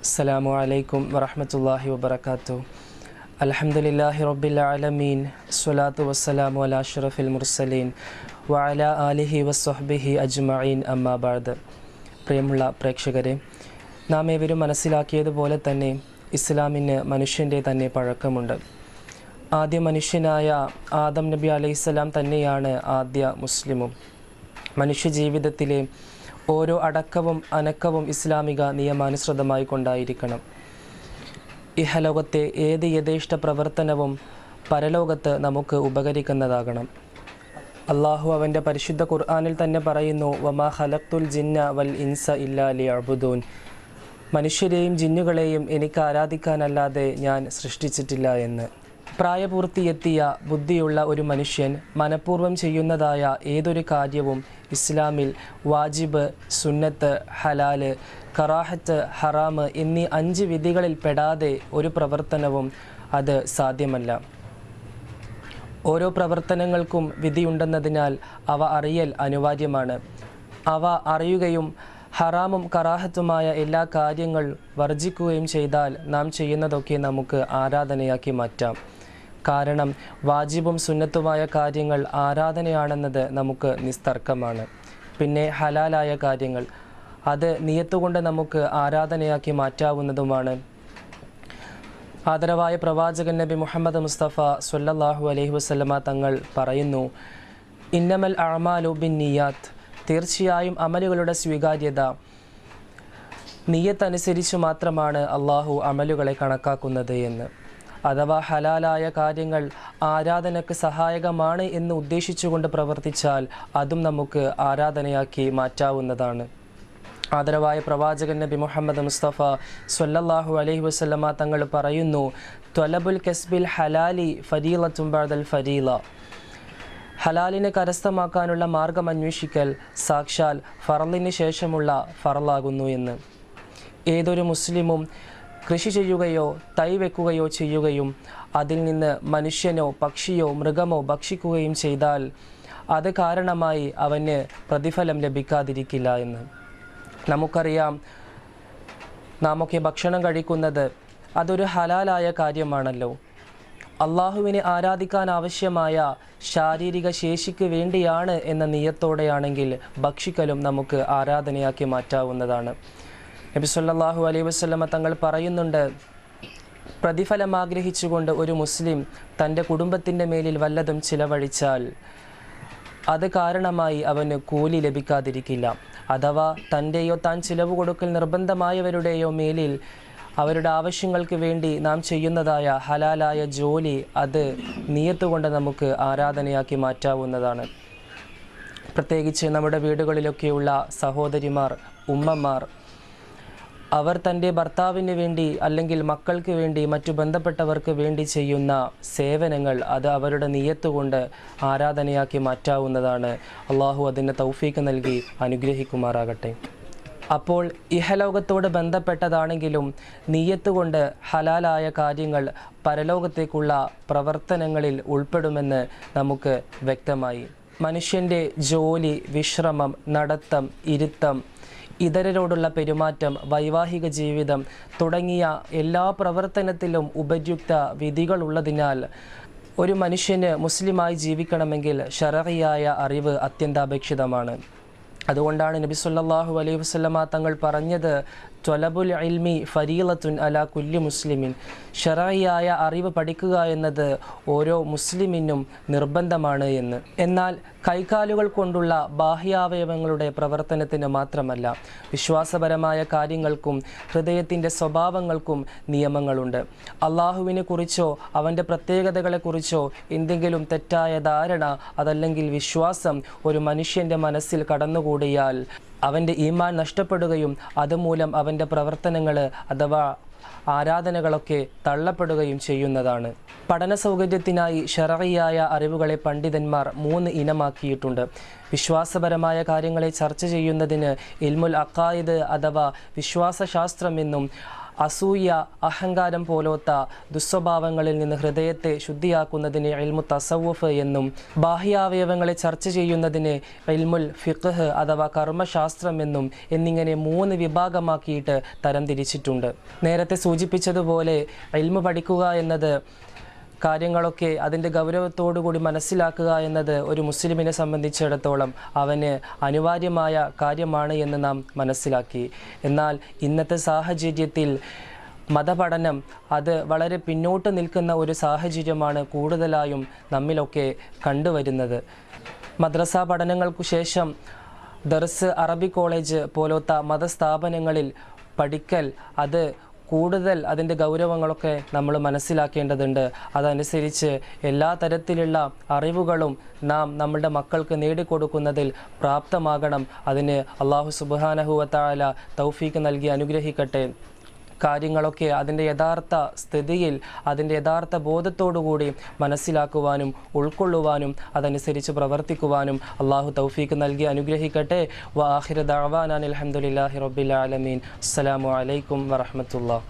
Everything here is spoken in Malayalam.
السلام عليكم ورحمة الله وبركاته الحمد لله رب العالمين الصلاة والسلام على أشرف المرسلين وعلى آله وصحبه أجمعين أما بعد പ്രിയമുള്ള പ്രേക്ഷകരെ നാം ഏവരും മനസ്സിലാക്കിയതുപോലെ തന്നെ ഇസ്ലാമിന് മനുഷ്യൻ്റെ തന്നെ പഴക്കമുണ്ട് ആദ്യ മനുഷ്യനായ ആദം നബി അലൈഹിസ്സലാം തന്നെയാണ് ആദ്യ മുസ്ലിമും മനുഷ്യ ജീവിതത്തിലെ ഓരോ അടക്കവും അനക്കവും ഇസ്ലാമിക നിയമാനുസൃതമായി കൊണ്ടായിരിക്കണം. ഇഹലോകത്തെ ഏത് യഥേഷ്ട പ്രവർത്തനവും പരലോകത്ത് നമുക്ക് ഉപകരിക്കുന്നതാകണം. അള്ളാഹു അവന്റെ പരിശുദ്ധ ഖുർആാനിൽ തന്നെ പറയുന്നു വമാ ഹലക്തുൽ ജിന്ന വൽ ഇൻസ ഇല്ലാ ലി അബുദൂൻ മനുഷ്യരെയും ജിന്നുകളെയും എനിക്ക് ആരാധിക്കാനല്ലാതെ ഞാൻ സൃഷ്ടിച്ചിട്ടില്ല എന്ന്. പ്രായപൂർത്തിയെത്തിയ ബുദ്ധിയുള്ള ഒരു മനുഷ്യൻ മനഃപൂർവം ചെയ്യുന്നതായ ഏതൊരു കാര്യവും ഇസ്ലാമിൽ വാജിബ് സുന്നത്ത് ഹലാൽ കറാഹത്ത് ഹറാമ് എന്നീ അഞ്ച് വിധികളിൽ പെടാതെ ഒരു പ്രവർത്തനവും അത് സാധ്യമല്ല. ഓരോ പ്രവർത്തനങ്ങൾക്കും വിധിയുണ്ടെന്നതിനാൽ അവ അറിയൽ അനിവാര്യമാണ്. അവ അറിയുകയും ഹറാമും കറാഹത്തുമായ എല്ലാ കാര്യങ്ങൾ വർജിക്കുകയും ചെയ്താൽ നാം ചെയ്യുന്നതൊക്കെ നമുക്ക് ആരാധനയാക്കി മാറ്റാം. കാരണം വാജിബും സുന്നത്തുമായ കാര്യങ്ങൾ ആരാധനയാണെന്നത് നമുക്ക് നിസ്തർക്കമാണ്. പിന്നെ ഹലാലായ കാര്യങ്ങൾ. അത് നിയത്തുകൊണ്ട് നമുക്ക് ആരാധനയാക്കി മാറ്റാവുന്നതുമാണ്. ആദരവായ പ്രവാചകൻ നബി മുഹമ്മദ് മുസ്തഫ സ്വല്ലല്ലാഹു അലൈഹി വസ്ലമ തങ്ങൾ പറയുന്നു ഇന്നമൽ അഅമാലു ബിൻ നിയാത്ത് തീർച്ചയായും അമലുകളുടെ സ്വീകാര്യത നിയത്തനുസരിച്ച് മാത്രമാണ് അള്ളാഹു അമലുകളെ കണക്കാക്കുന്നത് എന്ന്. അഥവാ ഹലാലായ കാര്യങ്ങൾ ആരാധനക്ക് സഹായകമാണ് എന്ന് ഉദ്ദേശിച്ചുകൊണ്ട് പ്രവർത്തിച്ചാൽ അതും നമുക്ക് ആരാധനയാക്കി മാറ്റാവുന്നതാണ്. ആദരവായ പ്രവാചകൻ നബി മുഹമ്മദ് മുസ്തഫ സ്വല്ലല്ലാഹു അലൈഹി വസ്ലമ തങ്ങൾ പറയുന്നു ത്വലബുൽ കസ്ബിൽ ഹലാലി ഫരീല തുമ്പാദൽ ഫരീല. ഹലാലിനെ കരസ്ഥമാക്കാനുള്ള മാർഗം അന്വേഷിക്കൽ സാക്ഷാൽ ഫറലിന് ശേഷമുള്ള ഫറലാകുന്നു എന്ന്. ഏതൊരു മുസ്ലിമും കൃഷി ചെയ്യുകയോ തൈ വെക്കുകയോ ചെയ്യുകയും അതിൽ നിന്ന് മനുഷ്യനോ പക്ഷിയോ മൃഗമോ ഭക്ഷിക്കുകയും ചെയ്താൽ അത് കാരണമായി അവന് പ്രതിഫലം ലഭിക്കാതിരിക്കില്ല എന്ന്. നമുക്കറിയാം നാമൊക്കെ ഭക്ഷണം കഴിക്കുന്നത് അതൊരു ഹലാലായ കാര്യമാണല്ലോ. അള്ളാഹുവിനെ ആരാധിക്കാൻ ആവശ്യമായ ശാരീരിക ശേഷിക്ക് വേണ്ടിയാണ് എന്ന നിയത്തോടെയാണെങ്കിൽ ഭക്ഷിക്കലും നമുക്ക് ആരാധനയാക്കി മാറ്റാവുന്നതാണ്. നബി സല്ലല്ലാഹു അലൈഹി വസല്ലമ തങ്ങൾ പറയുന്നുണ്ട് പ്രതിഫലം ആഗ്രഹിച്ചുകൊണ്ട് ഒരു മുസ്ലിം തന്റെ കുടുംബത്തിന്റെ മേലിൽ വല്ലതും ചിലവഴിച്ചാൽ അത് കാരണമായി അവന് കൂലി ലഭിക്കാതിരിക്കില്ല. അഥവാ തന്റെയോ താൻ ചിലവ് കൊടുക്കൽ നിർബന്ധമായവരുടെയോ മേലിൽ അവരുടെ ആവശ്യങ്ങൾക്ക് വേണ്ടി നാം ചെയ്യുന്നതായ ഹലാലായ ജോലി അത് നിയത്തുകൊണ്ട് നമുക്ക് ആരാധനയാക്കി മാറ്റാവുന്നതാണ്. പ്രത്യേകിച്ച് നമ്മുടെ വീടുകളിലൊക്കെയുള്ള സഹോദരിമാർ ഉമ്മമാർ അവർ തന്റെ ഭർത്താവിന് വേണ്ടി അല്ലെങ്കിൽ മക്കൾക്ക് വേണ്ടി മറ്റു ബന്ധപ്പെട്ടവർക്ക് വേണ്ടി ചെയ്യുന്ന സേവനങ്ങൾ അത് അവരുടെ നിയത്തുകൊണ്ട് ആരാധനയാക്കി മാറ്റാവുന്നതാണ്. അള്ളാഹു അതിന് തൗഫീക്ക് നൽകി അനുഗ്രഹിക്കുമാറാകട്ടെ. അപ്പോൾ ഇഹലോകത്തോട് ബന്ധപ്പെട്ടതാണെങ്കിലും നീയത്തുകൊണ്ട് ഹലാലായ കാര്യങ്ങൾ പരലോകത്തേക്കുള്ള പ്രവർത്തനങ്ങളിൽ ഉൾപ്പെടുമെന്ന് നമുക്ക് വ്യക്തമായി. മനുഷ്യന്റെ ജോലി വിശ്രമം നടത്തം ഇരുത്തം ഇതരരോടുള്ള പെരുമാറ്റം വൈവാഹിക ജീവിതം തുടങ്ങിയ എല്ലാ പ്രവർത്തനത്തിലും ഉപയുക്ത വിധികളുള്ളതിനാൽ ഒരു മനുഷ്യന് മുസ്ലിമായി ജീവിക്കണമെങ്കിൽ ഷറഹിയായ അറിവ് അത്യന്താപേക്ഷിതമാണ്. അതുകൊണ്ടാണ് നബി അലൈഹി വസല്ലമ തങ്ങൾ പറഞ്ഞത് ത്വലബുൽ ഇൽമി ഫരീലത്തുൻ അല കുല്ലി മുസ്ലിമിൻ. ഷറായിയായ അറിവ് പഠിക്കുക എന്നത് ഓരോ മുസ്ലിമിനും നിർബന്ധമാണ് എന്ന്. എന്നാൽ കൈകാലുകൾ കൊണ്ടുള്ള ബാഹ്യാവയവങ്ങളുടെ പ്രവർത്തനത്തിന് മാത്രമല്ല വിശ്വാസപരമായ കാര്യങ്ങൾക്കും ഹൃദയത്തിന്റെ സ്വഭാവങ്ങൾക്കും നിയമങ്ങളുണ്ട്. അള്ളാഹുവിനെ കുറിച്ചോ അവന്റെ പ്രത്യേകതകളെക്കുറിച്ചോ എന്തെങ്കിലും തെറ്റായ ധാരണ അതല്ലെങ്കിൽ വിശ്വാസം ഒരു മനുഷ്യന്റെ മനസ്സിൽ കടന്നുകൂടിയാൽ അവന്റെ ഈമാൻ നഷ്ടപ്പെടുകയും അതുമൂലം അവന്റെ പ്രവർത്തനങ്ങൾ അഥവാ ആരാധനകളൊക്കെ തള്ളപ്പെടുകയും ചെയ്യുന്നതാണ്. പഠന സൗകര്യത്തിനായി ഷററിയായ അറിവുകളെ പണ്ഡിതന്മാർ മൂന്ന് ഇനമാക്കിയിട്ടുണ്ട്. വിശ്വാസപരമായ കാര്യങ്ങളെ ചർച്ച ചെയ്യുന്നതിന് ഇൽമുൽ അക്കായിദ് അഥവാ വിശ്വാസശാസ്ത്രമെന്നും അസൂയ അഹങ്കാരം പോലോത്ത ദുസ്വഭാവങ്ങളിൽ നിന്ന് ഹൃദയത്തെ ശുദ്ധിയാക്കുന്നതിന് ഇൽമു തസവുഫ് എന്നും ബാഹ്യാവയവങ്ങളെ ചർച്ച ചെയ്യുന്നതിന് ഇൽമുൽ ഫിഖ് അഥവാ കർമ്മശാസ്ത്രം എന്നും എന്നിങ്ങനെ മൂന്ന് വിഭാഗമാക്കിയിട്ട് തരംതിരിച്ചിട്ടുണ്ട് നേരത്തെ സൂചിപ്പിച്ചതുപോലെ എൽമു പഠിക്കുക എന്നത് കാര്യങ്ങളൊക്കെ അതിന്റെ ഗൗരവത്തോടുകൂടി മനസ്സിലാക്കുക എന്നത് ഒരു മുസ്ലിമിനെ സംബന്ധിച്ചിടത്തോളം അവന് അനിവാര്യമായ കാര്യമാണ് എന്ന് നാം മനസ്സിലാക്കി. എന്നാൽ ഇന്നത്തെ സാഹചര്യത്തിൽ മതപഠനം അത് വളരെ പിന്നോട്ട് നിൽക്കുന്ന ഒരു സാഹചര്യമാണ് കൂടുതലായും നമ്മിലൊക്കെ കണ്ടുവരുന്നത്. മദ്രസ പഠനങ്ങൾക്കു ശേഷം ദർസ് അറബി കോളേജ് പോലത്തെ മതസ്ഥാപനങ്ങളിൽ പഠിക്കൽ അത് കൂടുതൽ അതിന്റെ ഗൗരവങ്ങളൊക്കെ നമ്മൾ മനസ്സിലാക്കേണ്ടതുണ്ട്. അതനുസരിച്ച് എല്ലാ തരത്തിലുള്ള അറിവുകളും നാം നമ്മളുടെ മക്കൾക്ക് നേടിക്കൊടുക്കുന്നതിൽ പ്രാപ്തമാകണം. അതിന് അള്ളാഹു സുബാനഹുവത്തായ തൗഫീക്ക് നൽകി അനുഗ്രഹിക്കട്ടെ. കാര്യങ്ങളൊക്കെ അതിന്റെ യഥാർത്ഥ സ്ഥിതിയിൽ അതിന്റെ യഥാർത്ഥ ബോധത്തോടുകൂടി മനസ്സിലാക്കുവാനും ഉൾക്കൊള്ളുവാനും അതനുസരിച്ച് പ്രവർത്തിക്കുവാനും അള്ളാഹു തൗഫീക്ക് നൽകി അനുഗ്രഹിക്കട്ടെ. വാഹിർ ദാവാനാൻ അലഹമുല്ലാഹി റബ്ബിൽ ആലമീൻ. അസ്സലാമു അലൈക്കും വറഹമത്തുള്ള